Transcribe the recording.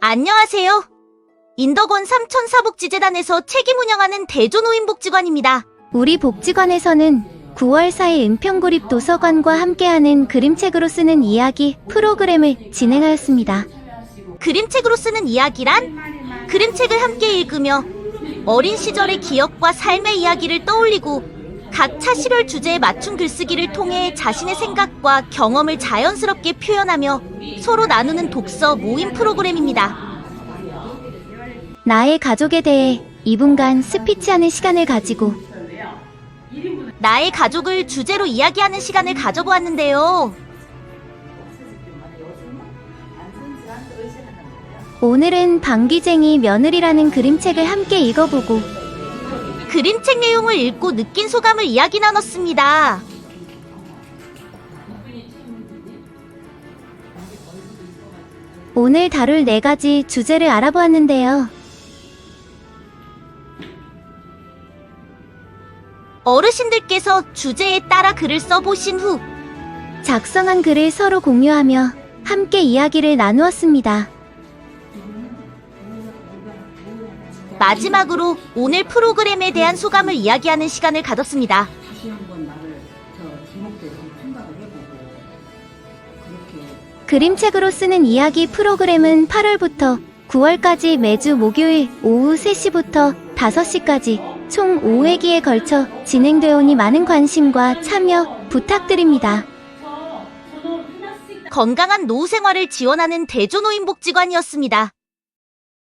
안녕하세요. 인덕원 삼천사복지재단에서 책임 운영하는 대조노인복지관입니다. 우리 복지관에서는 9월 4일 은평구립 도서관과 함께하는 그림책으로 쓰는 이야기 프로그램을 진행하였습니다. 그림책으로 쓰는 이야기란 그림책을 함께 읽으며 어린 시절의 기억과 삶의 이야기를 떠올리고 각 차시별 주제에 맞춘 글쓰기를 통해 자신의 생각과 경험을 자연스럽게 표현하며 서로 나누는 독서 모임 프로그램입니다. 나의 가족에 대해 2분간 스피치하는 시간을 가지고 나의 가족을 주제로 이야기하는 시간을 가져보았는데요. 오늘은 방귀쟁이 며느리라는 그림책을 함께 읽어보고 그림책 내용을 읽고 느낀 소감을 이야기 나눴습니다. 오늘 다룰 네 가지 주제를 알아보았는데요. 어르신들께서 주제에 따라 글을 써보신 후 작성한 글을 서로 공유하며 함께 이야기를 나누었습니다. 마지막으로 오늘 프로그램에 대한 소감을 이야기하는 시간을 가졌습니다. 다시 한번 나를 저 주목돼서 생각을 해보고 그렇게 그림책으로 쓰는 이야기 프로그램은 8월부터 9월까지 매주 목요일 오후 3시부터 5시까지 총 5회기에 걸쳐 진행되어 오니 많은 관심과 참여 부탁드립니다. 건강한 노후 생활을 지원하는 대조노인복지관이었습니다.